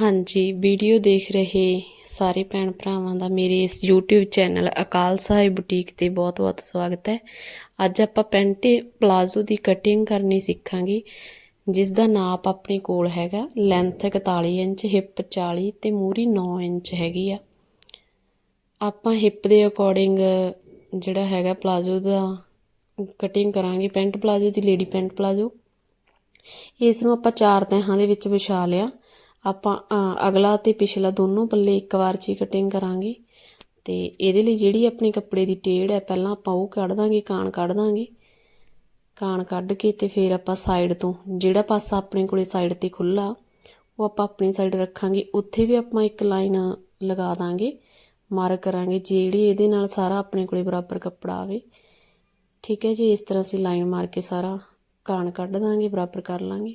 ਹਾਂਜੀ, ਵੀਡੀਓ ਦੇਖ ਰਹੇ ਸਾਰੇ ਭੈਣ ਭਰਾਵਾਂ ਦਾ ਮੇਰੇ ਇਸ YouTube channel Akal Sahib boutique ਤੇ ਬਹੁਤ-ਬਹੁਤ ਸਵਾਗਤ ਹੈ। ਅੱਜ ਆਪਾਂ ਪੈਂਟ ਪਲਾਜ਼ੋ ਦੀ ਕਟਿੰਗ ਕਰਨੀ ਸਿੱਖਾਂਗੇ ਜਿਸ ਦਾ ਨਾਪ ਆਪਣੇ ਕੋਲ ਹੈਗਾ ਲੈਂਥ 41 ਇੰਚ ਹਿੱਪ 40 ਤੇ ਮੂਰੀ 9 ਇੰਚ ਹੈਗੀ ਆ। ਆਪਾਂ ਹਿੱਪ ਦੇ ਅਕੋਰਡਿੰਗ ਜਿਹੜਾ ਹੈਗਾ ਪਲਾਜ਼ੋ ਦਾ ਕਟਿੰਗ ਕਰਾਂਗੇ, ਪੈਂਟ ਪਲਾਜ਼ੋ ਦੀ ਲੇਡੀ ਪੈਂਟ ਪਲਾਜ਼ੋ। ਇਸ ਨੂੰ ਆਪਾਂ ਚਾਰ ਤਹਾਂ ਦੇ ਵਿੱਚ ਵਿਛਾ ਲਿਆ। ਆਪਾਂ ਅਗਲਾ ਤੇ ਪਿਛਲਾ ਦੋਨੋਂ ਪੱਲੇ ਇੱਕ ਵਾਰ 'ਚ ਹੀ ਕਟਿੰਗ ਕਰਾਂਗੇ। ਤੇ ਇਹਦੇ ਲਈ ਜਿਹੜੀ ਆਪਣੇ ਕੱਪੜੇ ਦੀ ਟੇੜ ਹੈ, ਪਹਿਲਾਂ ਆਪਾਂ ਉਹ ਕੱਢ ਦਾਂਗੇ ਕਾਣ ਕੱਢ ਦਾਂਗੇ। ਕਾਣ ਕੱਢ ਕੇ ਤੇ ਫਿਰ ਆਪਾਂ ਸਾਈਡ ਤੋਂ, ਜਿਹੜਾ ਪਾਸਾ ਆਪਣੇ ਕੋਲੇ ਸਾਈਡ ਤੇ ਖੁੱਲਾ ਉਹ ਆਪਾਂ ਆਪਣੀ ਸਾਈਡ ਰੱਖਾਂਗੇ। ਉੱਥੇ ਵੀ ਆਪਾਂ ਇੱਕ ਲਾਈਨ ਲਗਾ ਦਾਂਗੇ ਮਾਰਕ ਕਰਾਂਗੇ, ਜਿਹੜੀ ਇਹਦੇ ਨਾਲ ਸਾਰਾ ਆਪਣੇ ਕੋਲੇ ਬਰਾਬਰ ਕੱਪੜਾ ਆਵੇ। ਠੀਕ ਹੈ ਜੀ, ਇਸ ਤਰ੍ਹਾਂ ਅਸੀਂ ਲਾਈਨ ਮਾਰ ਕੇ ਸਾਰਾ ਕਾਣ ਕੱਢ ਦਾਂਗੇ, ਬਰਾਬਰ ਕਰ ਲਾਂਗੇ।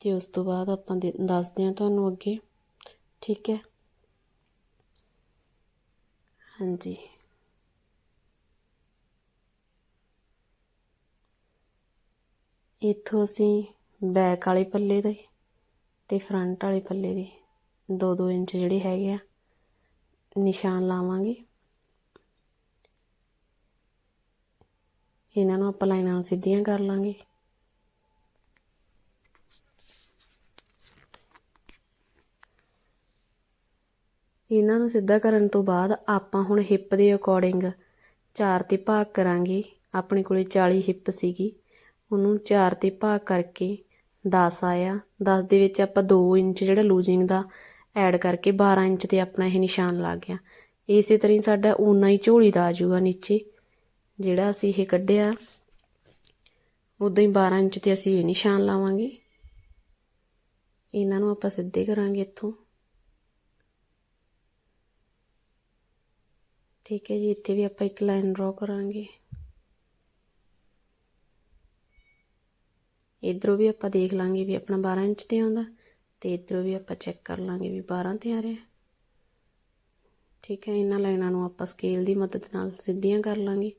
ਤੇ ਉਸ ਤੋਂ ਬਾਅਦ ਆਪਾਂ ਦੇ- ਦੱਸਦੇ ਹਾਂ ਤੁਹਾਨੂੰ ਅੱਗੇ। ਠੀਕ ਹੈ? ਹਾਂਜੀ। ਇੱਥੋਂ ਅਸੀਂ ਬੈਕ ਵਾਲੇ ਪੱਲੇ ਦੇ ਤੇ ਫਰੰਟ ਵਾਲੇ ਪੱਲੇ ਦੇ 2-2 ਇੰਚ ਜਿਹੜੇ ਹੈਗੇ ਆ, ਨਿਸ਼ਾਨ ਲਾਵਾਂਗੇ। ਇਹਨਾਂ ਨੂੰ ਆਪਾਂ ਲਾਈਨਾਂ ਨੂੰ ਸਿੱਧੀਆਂ ਕਰ ਲਾਂਗੇ। ਇਹਨਾਂ ਨੂੰ ਸਿੱਧਾ ਕਰਨ ਤੋਂ ਬਾਅਦ ਆਪਾਂ ਹੁਣ ਹਿੱਪ ਦੇ ਅਕੋਰਡਿੰਗ ਚਾਰ ਤੇ ਭਾਗ ਕਰਾਂਗੇ। ਆਪਣੇ ਕੋਲੇ 40 ਹਿੱਪ ਸੀਗੀ। ਉਹਨੂੰ ਚਾਰ ਤੇ ਭਾਗ ਕਰਕੇ 10 ਆਇਆ। 10 ਦੇ ਵਿੱਚ ਆਪਾਂ 2 ਇੰਚ ਜਿਹੜਾ ਲੂਜ਼ਿੰਗ ਦਾ ਐਡ ਕਰਕੇ 12 ਇੰਚ ਤੇ ਆਪਣਾ ਇਹ ਨਿਸ਼ਾਨ ਲੱਗ ਗਿਆ। ਇਸੇ ਤਰ੍ਹਾਂ ਹੀ ਸਾਡਾ ਓਨਾ ਹੀ ਝੋਲੀ ਦਾ ਆ ਜਾਊਗਾ ਨੀਚੇ। ਜਿਹੜਾ ਅਸੀਂ ਇਹ ਕੱਢਿਆ, ਉਦੋਂ ਹੀ 12 ਇੰਚ ਤੇ ਅਸੀਂ ਇਹ ਨਿਸ਼ਾਨ ਲਾਵਾਂਗੇ। ਇਹਨਾਂ ਨੂੰ ਆਪਾਂ ਸਿੱਧੇ ਕਰਾਂਗੇ ਇੱਥੋਂ। ਠੀਕ ਹੈ ਜੀ, ਇੱਥੇ ਵੀ ਆਪਾਂ ਇੱਕ ਲਾਈਨ ਡਰਾ ਕਰਾਂਗੇ। ਇਧਰੋਂ ਵੀ ਆਪਾਂ ਦੇਖ ਲਾਂਗੇ ਵੀ ਆਪਣਾ 12 ਇੰਚ ਤੇ ਆਉਂਦਾ ਤੇ ਇਧਰੋਂ ਵੀ ਆਪਾਂ ਚੈੱਕ ਕਰ ਲਾਂਗੇ ਵੀ 12 ਤੇ ਆ ਰਿਹਾ। ਠੀਕ ਹੈ, ਇਹਨਾਂ ਲਾਈਨਾਂ ਨੂੰ ਆਪਾਂ ਸਕੇਲ ਦੀ ਮਦਦ ਨਾਲ ਸਿੱਧੀਆਂ ਕਰ ਲਾਂਗੇ।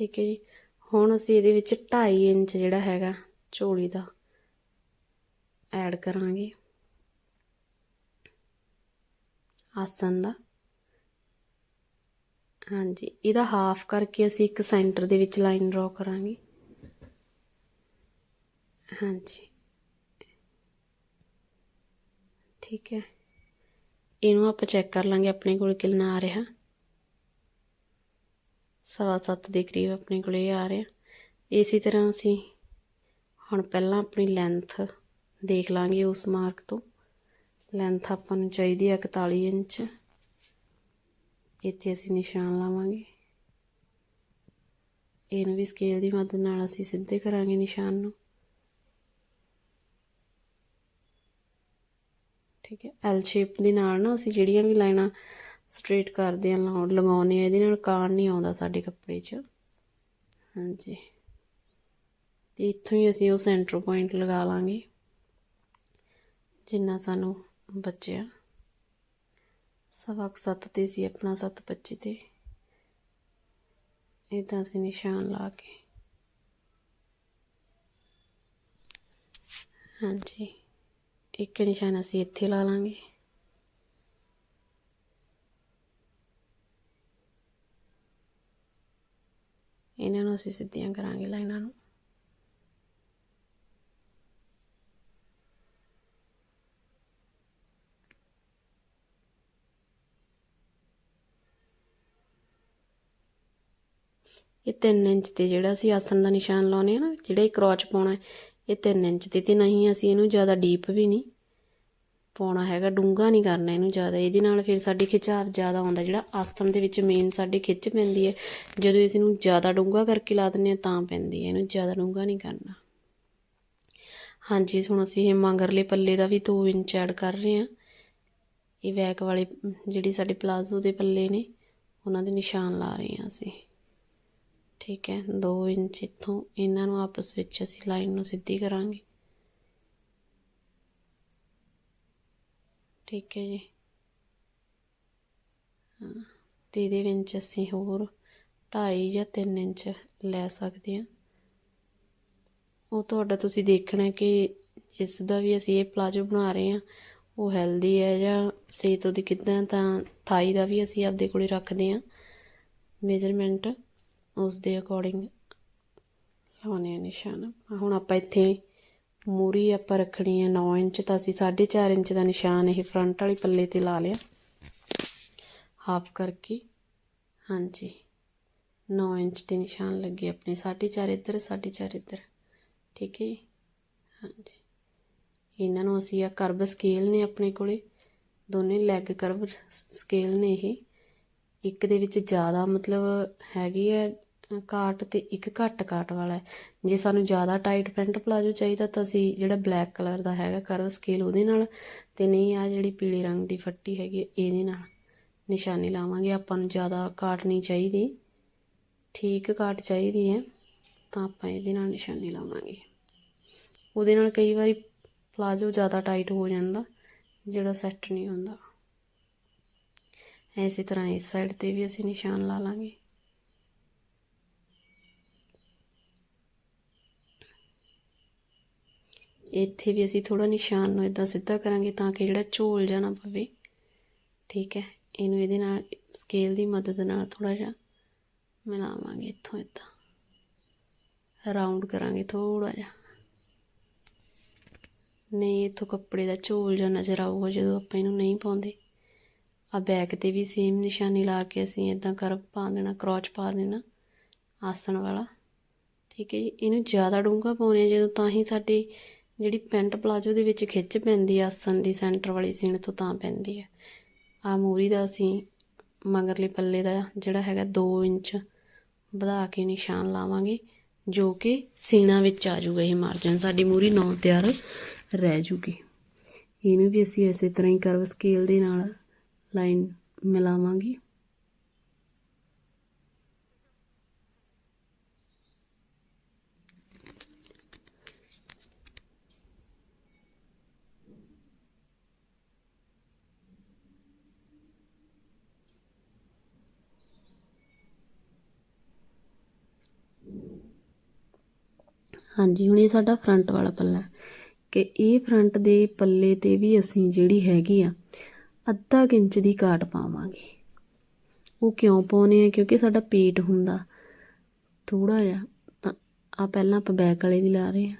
ਠੀਕ ਹੈ ਜੀ। ਹੁਣ ਅਸੀਂ ਇਹਦੇ ਵਿੱਚ 2.5 ਇੰਚ ਜਿਹੜਾ ਹੈਗਾ ਝੋਲੀ ਦਾ ਐਡ ਕਰਾਂਗੇ। ਆਸਨ ਦਾ। ਹਾਂਜੀ, ਇਹਦਾ ਹਾਫ ਕਰਕੇ ਅਸੀਂ ਇੱਕ ਸੈਂਟਰ ਦੇ ਵਿੱਚ ਲਾਈਨ ਡਰਾ ਕਰਾਂਗੇ। ਹਾਂਜੀ। ਠੀਕ ਹੈ। ਇਹਨੂੰ ਆਪਾਂ ਚੈੱਕ ਕਰ ਲਾਂਗੇ, ਆਪਣੇ ਕੋਲ ਕਿੰਨਾ ਆ ਰਿਹਾ। ਸਵਾ ਸੱਤ ਦੇ ਕਰੀਬ ਆਪਣੇ ਕੋਲ ਇਹ ਆ ਰਿਹਾ ਇਸੇ ਤਰ੍ਹਾਂ ਅਸੀਂ ਹੁਣ ਪਹਿਲਾਂ ਆਪਣੀ ਲੈਂਥ ਦੇਖ ਲਾਂਗੇ ਉਸ ਮਾਰਕ ਤੋਂ। ਲੈਂਥ ਆਪਾਂ ਨੂੰ ਚਾਹੀਦੀ ਹੈ 41 ਇੰਚ। ਇੱਥੇ ਅਸੀਂ ਨਿਸ਼ਾਨ ਲਾਵਾਂਗੇ। ਇਹਨੂੰ ਵੀ ਸਕੇਲ ਦੀ ਮਦਦ ਨਾਲ ਅਸੀਂ ਸਿੱਧੇ ਕਰਾਂਗੇ ਨਿਸ਼ਾਨ ਨੂੰ। ਠੀਕ ਹੈ ਐਲ ਸ਼ੇਪ ਦੇ ਨਾਲ ਨਾ ਅਸੀਂ ਜਿਹੜੀਆਂ ਵੀ ਲਾਈਨਾਂ ਸਟ੍ਰੇਟ ਕਰਦੇ ਆ ਲਗਾਉਨੇ ਆ, ਇਹਦੇ ਨਾਲ ਕਾਣ ਨਹੀਂ ਆਉਂਦਾ ਸਾਡੇ ਕੱਪੜੇ 'ਚ। ਹਾਂਜੀ। ਤੇ ਇੱਥੋਂ ਹੀ ਅਸੀਂ ਉਹ ਸੈਂਟਰ ਪੁਆਇੰਟ ਲਗਾ ਲਾਂਗੇ, ਜਿੰਨਾ ਸਾਨੂੰ ਬਚਿਆ। ਸਵਾਕ ਕੁ ਸੱਤ ਤੇ ਸੀ ਆਪਣਾ ਸੱਤ ਪੱਚੀ ਤੇ। ਇਦਾਂ ਅਸੀਂ ਨਿਸ਼ਾਨ ਲਾ ਕੇ। ਹਾਂਜੀ। ਇੱਕ ਨਿਸ਼ਾਨ ਅਸੀਂ ਇੱਥੇ ਲਾ ਲਾਂਗੇ। ਇਹਨਾਂ ਨੂੰ ਅਸੀਂ ਸਿੱਧੀਆਂ ਕਰਾਂਗੇ ਲਾਈਨਾਂ ਨੂੰ। ਇਹ 3 ਇੰਚ ਤੇ ਜਿਹੜਾ ਅਸੀਂ ਆਸਣ ਦਾ ਨਿਸ਼ਾਨ ਲਾਉਨੇ ਆ ਨਾ, ਜਿਹੜਾ ਇਹ ਕਰੋਚ ਪਾਉਣਾ ਇਹ 3 ਇੰਚ ਤੇ ਤੇ ਨਹੀਂ, ਅਸੀਂ ਇਹਨੂੰ ਜ਼ਿਆਦਾ ਡੀਪ ਵੀ ਨਹੀਂ ਪਾਉਣਾ ਹੈਗਾ, ਡੂੰਘਾ ਨਹੀਂ ਕਰਨਾ ਇਹਨੂੰ ਜ਼ਿਆਦਾ। ਇਹਦੇ ਨਾਲ ਫਿਰ ਸਾਡੀ ਖਿਚਾਵ ਜ਼ਿਆਦਾ ਆਉਂਦਾ, ਜਿਹੜਾ ਆਸਣ ਦੇ ਵਿੱਚ ਮੇਨ ਸਾਡੀ ਖਿੱਚ ਪੈਂਦੀ ਹੈ। ਜਦੋਂ ਇਸ ਨੂੰ ਜ਼ਿਆਦਾ ਡੂੰਘਾ ਕਰਕੇ ਲਾ ਦਿੰਦੇ ਆ ਤਾਂ ਪੈਂਦੀ ਹੈ। ਇਹਨੂੰ ਜ਼ਿਆਦਾ ਡੂੰਘਾ ਨਹੀਂ ਕਰਨਾ। ਹਾਂਜੀ ਹੁਣ ਅਸੀਂ ਇਹ ਮੰਗਰਲੇ ਪੱਲੇ ਦਾ ਵੀ 2 ਇੰਚ ਐਡ ਕਰ ਰਹੇ ਹਾਂ। ਇਹ ਬੈਕ ਵਾਲੇ, ਜਿਹੜੀ ਸਾਡੇ ਪਲਾਜ਼ੋ ਦੇ ਪੱਲੇ ਨੇ, ਉਹਨਾਂ ਦੇ ਨਿਸ਼ਾਨ ਲਾ ਰਹੇ ਹਾਂ ਅਸੀਂ। ਠੀਕ ਹੈ 2 ਇੰਚ ਇੱਥੋਂ ਇਹਨਾਂ ਨੂੰ ਆਪਸ ਵਿੱਚ ਅਸੀਂ ਲਾਈਨ ਨੂੰ ਸਿੱਧੀ ਕਰਾਂਗੇ। ਠੀਕ ਹੈ ਜੀ। ਤੇ ਇਹਦੇ ਵਿੱਚ ਅਸੀਂ ਹੋਰ 2.5 ਜਾਂ 3 ਇੰਚ ਲੈ ਸਕਦੇ ਹਾਂ। ਉਹ ਤੁਹਾਡਾ ਤੁਸੀਂ ਦੇਖਣਾ ਕਿ ਜਿਸ ਦਾ ਵੀ ਅਸੀਂ ਇਹ ਪਲਾਜੋ ਬਣਾ ਰਹੇ ਹਾਂ, ਉਹ ਹੈਲਦੀ ਹੈ ਜਾਂ ਸਿਹਤ ਉਹਦੀ ਕਿੱਦਾਂ ਤਾਂ ਥਾਈ ਦਾ ਵੀ ਅਸੀਂ ਆਪਦੇ ਕੋਲੇ ਰੱਖਦੇ ਹਾਂ। ਮੇਜਰਮੈਂਟ ਉਸ ਦੇ ਅਕੋਰਡਿੰਗ ਲਾਉਣੇ ਆ ਨਿਸ਼ਾਨ। ਹੁਣ ਆਪਾਂ ਇੱਥੇ ਮੂਰੀ ਆਪਾਂ ਰੱਖਣੀ ਹੈ 9 ਇੰਚ ਤਾਂ ਅਸੀਂ 4.5 ਇੰਚ ਦਾ ਨਿਸ਼ਾਨ ਇਹ ਫਰੰਟ ਵਾਲੇ ਪੱਲੇ ਤੇ ਲਾ ਲਿਆ। ਹਾਫ ਕਰਕੇ। ਹਾਂਜੀ। 9 ਇੰਚ ਤੇ ਨਿਸ਼ਾਨ ਲੱਗੇ ਆਪਣੇ। 4.5 ਇੱਧਰ 4.5 ਇੱਧਰ। ਠੀਕ ਹੈ ਜੀ? ਹਾਂਜੀ। ਇਹਨਾਂ ਨੂੰ ਅਸੀਂ ਆ ਕਰਵ ਸਕੇਲ ਨੇ ਆਪਣੇ ਕੋਲੇ। ਦੋਨੇ ਲੈਗ ਕਰਵ ਸਕੇਲ ਨੇ ਇਹ। ਇੱਕ ਦੇ ਵਿੱਚ ਜ਼ਿਆਦਾ ਮਤਲਬ ਹੈਗੀ ਹੈ ਕਾਟ ਤੇ ਇੱਕ ਘੱਟ ਕਾਟ ਵਾਲਾ ਹੈ। ਜੇ ਸਾਨੂੰ ਜ਼ਿਆਦਾ ਟਾਈਟ ਪੈਂਟ ਪਲਾਜੋ ਚਾਹੀਦਾ ਤਾਂ ਅਸੀਂ ਜਿਹੜਾ ਬਲੈਕ ਕਲਰ ਦਾ ਹੈਗਾ ਕਰਵ ਸਕੇਲ ਉਹਦੇ ਨਾਲ ਤੇ ਨਹੀਂ ਆ ਜਿਹੜੀ ਪੀਲੇ ਰੰਗ ਦੀ ਫੱਟੀ ਹੈਗੀ ਇਹਦੇ ਨਾਲ ਨਿਸ਼ਾਨੀ ਲਾਵਾਂਗੇ। ਆਪਾਂ ਨੂੰ ਜ਼ਿਆਦਾ ਕਾਟ ਨਹੀਂ ਚਾਹੀਦੀ। ਠੀਕ ਕਾਟ ਚਾਹੀਦੀ ਹੈ, ਤਾਂ ਆਪਾਂ ਇਹਦੇ ਨਾਲ ਨਿਸ਼ਾਨੀ ਲਾਵਾਂਗੇ। ਉਹਦੇ ਨਾਲ ਕਈ ਵਾਰੀ ਪਲਾਜੋ ਜ਼ਿਆਦਾ ਟਾਈਟ ਹੋ ਜਾਂਦਾ, ਜਿਹੜਾ ਸੈੱਟ ਨਹੀਂ ਹੁੰਦਾ। ਐਸੀ ਤਰ੍ਹਾਂ ਇਸ ਸਾਈਡ ਤੇ ਵੀ ਅਸੀਂ ਨਿਸ਼ਾਨ ਲਾ ਲਾਂਗੇ। ਇੱਥੇ ਵੀ ਅਸੀਂ ਥੋੜਾ ਨਿਸ਼ਾਨ ਨੂੰ ਇਦਾਂ ਸਿੱਧਾ ਕਰਾਂਗੇ ਤਾਂ ਕਿ ਜਿਹੜਾ ਝੋਲ ਜਾਣਾ ਪਵੇ। ਠੀਕ ਹੈ, ਇਹਨੂੰ ਇਹਦੇ ਨਾਲ ਸਕੇਲ ਦੀ ਮਦਦ ਨਾਲ ਥੋੜਾ ਜਿਹਾ ਮਿਲਾਵਾਂਗੇ ਇੱਥੋਂ ਇਦਾਂ ਰਾਉਂਡ ਕਰਾਂਗੇ ਥੋੜਾ ਜਿਹਾ। ਨਹੀਂ, ਇੱਥੋਂ ਕੱਪੜੇ ਦਾ ਝੋਲ ਜਾਂ ਨਜ਼ਰ ਆਊਗਾ ਜਦੋਂ ਆਪਾਂ ਇਹਨੂੰ ਨਹੀਂ ਪਾਉਂਦੇ। ਆ ਬੈਕ ਤੇ ਵੀ ਸੇਮ ਨਿਸ਼ਾਨੀ ਲਾ ਕੇ ਅਸੀਂ ਇਦਾਂ ਕਰਵ ਪਾ ਦੇਣਾ ਕਰੋਚ ਪਾ ਦੇਣਾ, ਆਸਣ ਵਾਲਾ। ਠੀਕ ਹੈ ਜੀ, ਇਹਨੂੰ ਜ਼ਿਆਦਾ ਡੂੰਘਾ ਪਾਉਣੇ ਜਦੋਂ ਤਾਂ ਹੀ ਸਾਡੀ ਜਿਹੜੀ ਪੈਂਟ ਪਲਾਜੋ ਦੇ ਵਿੱਚ ਖਿੱਚ ਪੈਂਦੀ ਆ, ਆਸਣ ਦੀ ਸੈਂਟਰ ਵਾਲੀ ਸੀਨ ਤੋਂ ਤਾਂ ਪੈਂਦੀ ਹੈ ਆ ਮੂਰੀ ਦਾ ਅਸੀਂ ਮਗਰਲੇ ਪੱਲੇ ਦਾ ਜਿਹੜਾ ਹੈਗਾ 2 ਇੰਚ ਵਧਾ ਕੇ ਨਿਸ਼ਾਨ ਲਾਵਾਂਗੇ, ਜੋ ਕਿ ਸੀਣਾ ਵਿੱਚ ਆ ਜਾਊਗਾ ਇਹ ਮਾਰਜਨ ਸਾਡੀ ਮੂਰੀ ਨੌ ਤਿਆਰ ਰਹਿ ਜੂਗੀ। ਇਹਨੂੰ ਵੀ ਅਸੀਂ ਇਸੇ ਤਰ੍ਹਾਂ ਹੀ ਕਰਵ ਸਕੇਲ ਦੇ ਨਾਲ ਲਾਈਨ ਮਿਲਾਵਾਂਗੇ। ਹਾਂਜੀ, ਹੁਣ ਇਹ ਸਾਡਾ ਫਰੰਟ ਵਾਲਾ ਪੱਲਾ ਕਿ ਇਹ ਫਰੰਟ ਦੇ ਪੱਲੇ ਤੇ ਵੀ ਅਸੀਂ ਜਿਹੜੀ ਹੈਗੀ ਆ, ਅੱਧਾ ਇੰਚ ਦੀ ਕਾਟ ਪਾਵਾਂਗੇ। ਉਹ ਕਿਉਂ ਪਾਉਨੇ ਆ? ਕਿਉਂਕਿ ਸਾਡਾ ਪੇਟ ਹੁੰਦਾ। ਥੋੜਾ ਜਿਹਾ ਤਾਂ ਆ ਪਹਿਲਾਂ ਆਪਾਂ ਬੈਕ ਵਾਲੇ ਦੀ ਲਾ ਰਹੇ ਆ।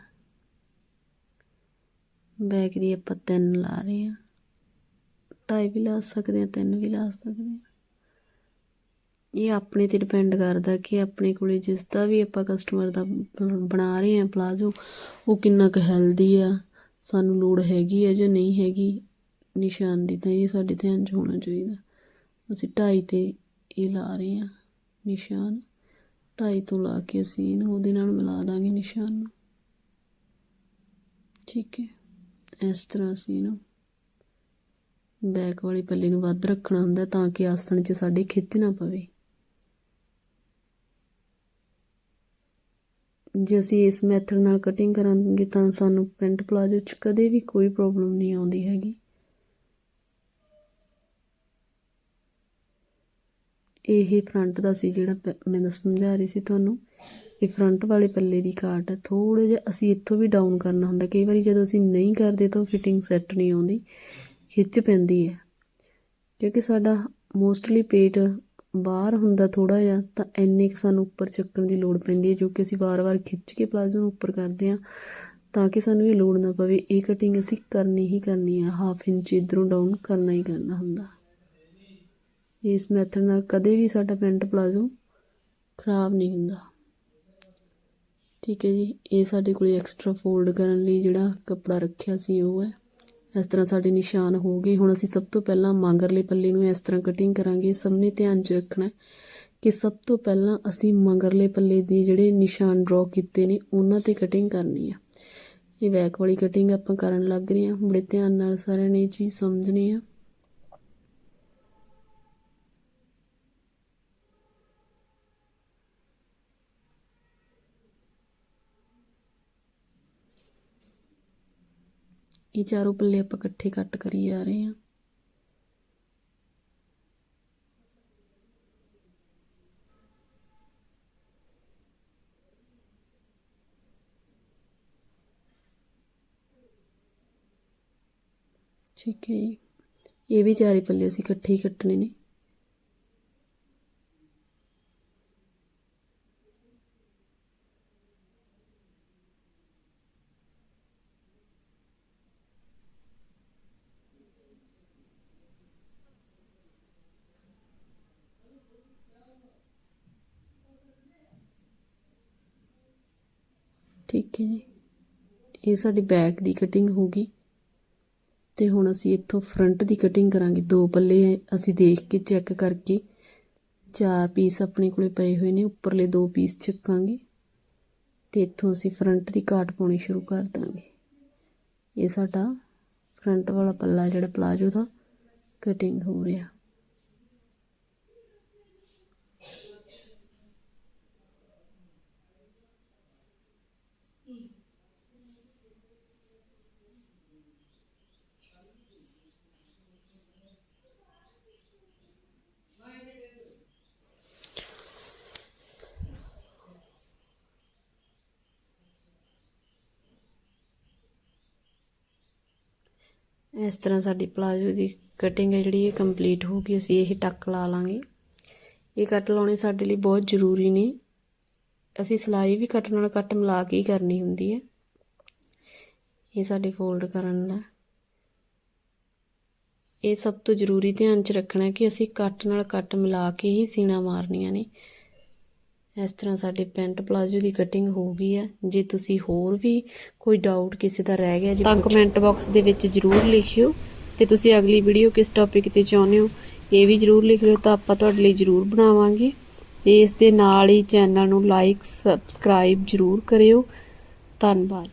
ਬੈਕ ਦੀ ਆਪਾਂ ਤਿੰਨ ਲਾ ਰਹੇ ਆ। ਢਾਈ ਵੀ ਲਾ ਸਕਦੇ ਆ, ਤਿੰਨ ਵੀ ਲਾ ਸਕਦੇ ਆ। ਇਹ ਆਪਣੇ ਤੇ ਡਿਪੈਂਡ ਕਰਦਾ ਕਿ ਆਪਣੇ ਕੋਲੇ ਜਿਸ ਦਾ ਵੀ ਆਪਾਂ ਕਸਟਮਰ ਦਾ ਬਣਾ ਰਹੇ ਆ ਪਲਾਜ਼ੋ ਉਹ ਕਿੰਨਾ ਕੁ ਹੈਲਦੀ ਆ, ਸਾਨੂੰ ਲੋੜ ਹੈਗੀ ਆ ਜਾਂ ਨਹੀਂ ਹੈਗੀ ਨਿਸ਼ਾਨ ਦੀ ਤਾਂ ਇਹ ਸਾਡੇ ਧਿਆਨ 'ਚ ਹੋਣਾ ਚਾਹੀਦਾ। ਅਸੀਂ ਢਾਈ ਤੇ ਇਹ ਲਾ ਰਹੇ ਆ ਨਿਸ਼ਾਨ, ਢਾਈ ਤੋਂ ਲਾ ਕੇ ਅਸੀਂ ਇਹਨੂੰ ਉਹਦੇ ਨਾਲ ਮਿਲਾ ਦਾਂਗੇ ਨਿਸ਼ਾਨ ਨੂੰ। ਠੀਕ ਹੈ, ਇਸ ਤਰ੍ਹਾਂ ਅਸੀਂ ਇਹਨੂੰ ਬੈਕ ਵਾਲੀ ਪੱਲੇ ਨੂੰ ਵੱਧ ਰੱਖਣਾ ਹੁੰਦਾ ਤਾਂ ਕਿ ਆਸਣ 'ਚ ਸਾਡੇ ਖਿੱਚ ਨਾ ਪਵੇ। ਜੇ ਅਸੀਂ ਇਸ ਮੈਥਡ ਨਾਲ ਕਟਿੰਗ ਕਰਾਂਗੇ ਤਾਂ ਸਾਨੂੰ ਪੈਂਟ ਪਲਾਜੋ 'ਚ ਕਦੇ ਵੀ ਕੋਈ ਪ੍ਰੋਬਲਮ ਨਹੀਂ ਆਉਂਦੀ ਹੈਗੀ। ਇਹ ਫਰੰਟ ਦਾ ਸੀ ਜਿਹੜਾ ਮੈਂ ਦੱਸ ਸਮਝਾ ਰਹੀ ਸੀ ਤੁਹਾਨੂੰ। ਇਹ ਫਰੰਟ ਵਾਲੇ ਪੱਲੇ ਦੀ ਕਾਟ ਥੋੜੇ ਜਿਹਾ ਅਸੀਂ ਇੱਥੋਂ ਵੀ ਡਾਊਨ ਕਰਨਾ ਹੁੰਦਾ। ਕਈ ਵਾਰੀ ਜਦੋਂ ਅਸੀਂ ਨਹੀਂ ਕਰਦੇ ਤਾਂ ਫਿਟਿੰਗ ਸੈੱਟ ਨਹੀਂ ਆਉਂਦੀ। ਖਿੱਚ ਪੈਂਦੀ ਹੈ। ਕਿਉਂਕਿ ਸਾਡਾ ਮੋਸਟਲੀ ਪੇਟ ਬਾਹਰ ਹੁੰਦਾ ਥੋੜਾ ਜਿਹਾ, ਤਾਂ ਇੰਨੇ ਕੁ ਸਾਨੂੰ ਉੱਪਰ ਚੱਕਣ ਦੀ ਲੋੜ ਪੈਂਦੀ ਹੈ, ਜੋ ਕਿ ਅਸੀਂ ਵਾਰ-ਵਾਰ ਖਿੱਚ ਕੇ ਪਲਾਜ਼ੋ ਨੂੰ ਉੱਪਰ ਕਰਦੇ ਹਾਂ, ਤਾਂ ਕਿ ਸਾਨੂੰ ਇਹ ਲੋੜ ਨਾ ਪਵੇ। ਇਹ ਕਟਿੰਗ ਅਸੀਂ ਕਰਨੀ ਹੀ ਕਰਨੀ ਹੈ ਹਾਫ ਇੰਚ ਇਧਰੋਂ ਡਾਊਨ ਕਰਨਾ ਹੀ ਕਰਨਾ ਹੁੰਦਾ। ਇਸ ਮੈਥਡ ਨਾਲ ਕਦੇ ਵੀ ਸਾਡਾ ਪੈਂਟ ਪਲਾਜ਼ੋ ਖਰਾਬ ਨਹੀਂ ਹੁੰਦਾ। ਠੀਕ ਹੈ ਜੀ, ਇਹ ਸਾਡੇ ਕੋਲ ਐਕਸਟਰਾ ਫੋਲਡ ਕਰਨ ਲਈ ਜਿਹੜਾ ਕੱਪੜਾ ਰੱਖਿਆ ਸੀ ਉਹ ਹੈ। ਇਸ ਤਰ੍ਹਾਂ ਸਾਡੇ ਨਿਸ਼ਾਨ ਹੋ ਗਏ। ਹੁਣ ਅਸੀਂ ਸਭ ਤੋਂ ਪਹਿਲਾਂ ਮਗਰਲੇ ਪੱਲੇ ਨੂੰ ਇਸ ਤਰ੍ਹਾਂ ਕਟਿੰਗ ਕਰਾਂਗੇ। ਸਭ ਨੇ ਧਿਆਨ 'ਚ ਰੱਖਣਾ ਕਿ ਸਭ ਤੋਂ ਪਹਿਲਾਂ ਅਸੀਂ ਮਗਰਲੇ ਪੱਲੇ ਦੇ ਜਿਹੜੇ ਨਿਸ਼ਾਨ ਡਰਾ ਕੀਤੇ ਨੇ, ਉਹਨਾਂ ਤੇ ਕਟਿੰਗ ਕਰਨੀ ਆ। ਇਹ ਬੈਕ ਵਾਲੀ ਕਟਿੰਗ ਆਪਾਂ ਕਰਨ ਲੱਗ ਰਹੇ ਹਾਂ। ਬੜੇ ਧਿਆਨ ਨਾਲ ਸਾਰਿਆਂ ਨੇ ਇਹ ਚੀਜ਼ ਸਮਝਣੀ ਆ। ये चारों पल आप कट्ठे कट करी जा रहे हैं। ठीक है जी। ये भी चार पल असी कट्ठे ही कट्टे ने। ਠੀਕ ਹੈ ਜੀ। ਇਹ ਸਾਡੀ ਬੈਕ ਦੀ ਕਟਿੰਗ ਹੋ ਗਈ। ਤੇ ਹੁਣ ਅਸੀਂ ਇੱਥੋਂ ਫਰੰਟ ਦੀ ਕਟਿੰਗ ਕਰਾਂਗੇ। ਦੋ ਪੱਲੇ ਅਸੀਂ ਦੇਖ ਕੇ ਚੈੱਕ ਕਰਕੇ ਚਾਰ ਪੀਸ ਆਪਣੇ ਕੋਲੇ ਪਏ ਹੋਏ ਨੇ। ਉੱਪਰਲੇ ਦੋ ਪੀਸ ਚੱਕਾਂਗੇ ਤੇ ਇੱਥੋਂ ਅਸੀਂ ਫਰੰਟ ਦੀ ਕਾਟ ਪਾਉਣੀ ਸ਼ੁਰੂ ਕਰ ਦਾਂਗੇ। ਇਹ ਸਾਡਾ ਫਰੰਟ ਵਾਲਾ ਪੱਲਾ ਜਿਹੜਾ ਪਲਾਜੋ ਦਾ ਕਟਿੰਗ ਹੋ ਰਿਹਾ। ਇਸ ਤਰ੍ਹਾਂ ਸਾਡੀ ਪਲਾਜੋ ਦੀ ਕਟਿੰਗ ਹੈ ਜਿਹੜੀ ਇਹ ਕੰਪਲੀਟ ਹੋ ਗਈ ਅਸੀਂ ਇਹ ਟੱਕ ਲਾ ਲਾਂਗੇ। ਇਹ ਕੱਟ ਲਾਉਣੇ ਸਾਡੇ ਲਈ ਬਹੁਤ ਜ਼ਰੂਰੀ ਨੇ। ਅਸੀਂ ਸਿਲਾਈ ਵੀ ਕੱਟ ਨਾਲ ਕੱਟ ਮਿਲਾ ਕੇ ਹੀ ਕਰਨੀ ਹੁੰਦੀ ਹੈ। ਇਹ ਸਾਡੇ ਫੋਲਡ ਕਰਨ ਦਾ। ਇਹ ਸਭ ਤੋਂ ਜ਼ਰੂਰੀ ਧਿਆਨ 'ਚ ਰੱਖਣਾ ਕਿ ਅਸੀਂ ਕੱਟ ਨਾਲ ਕੱਟ ਮਿਲਾ ਕੇ ਹੀ ਸੀਣਾ ਮਾਰਨੀਆਂ ਨੇ। ਇਸ ਤਰ੍ਹਾਂ ਸਾਡੇ ਪੈਂਟ ਪਲਾਜੋ ਦੀ ਕਟਿੰਗ ਹੋ ਗਈ ਹੈ। ਜੇ ਤੁਸੀਂ ਹੋਰ ਵੀ ਕੋਈ ਡਾਊਟ ਕਿਸੇ ਦਾ ਰਹਿ ਗਿਆ ਜੀ ਤਾਂ ਕਮੈਂਟ ਬਾਕਸ ਦੇ ਵਿੱਚ ਜਰੂਰ ਲਿਖਿਓ। ਤੇ ਤੁਸੀਂ ਅਗਲੀ ਵੀਡੀਓ ਕਿਸ ਟੌਪਿਕ ਤੇ ਚਾਹੁੰਦੇ ਹੋ ਇਹ ਵੀ ਜਰੂਰ ਲਿਖ ਲਿਓ ਤਾਂ ਆਪਾਂ ਤੁਹਾਡੇ ਲਈ ਜਰੂਰ ਬਣਾਵਾਂਗੇ। ਤੇ ਇਸ ਦੇ ਨਾਲ ਹੀ ਚੈਨਲ ਨੂੰ ਲਾਈਕ ਸਬਸਕ੍ਰਾਈਬ ਜਰੂਰ ਕਰਿਓ। ਧੰਨਵਾਦ।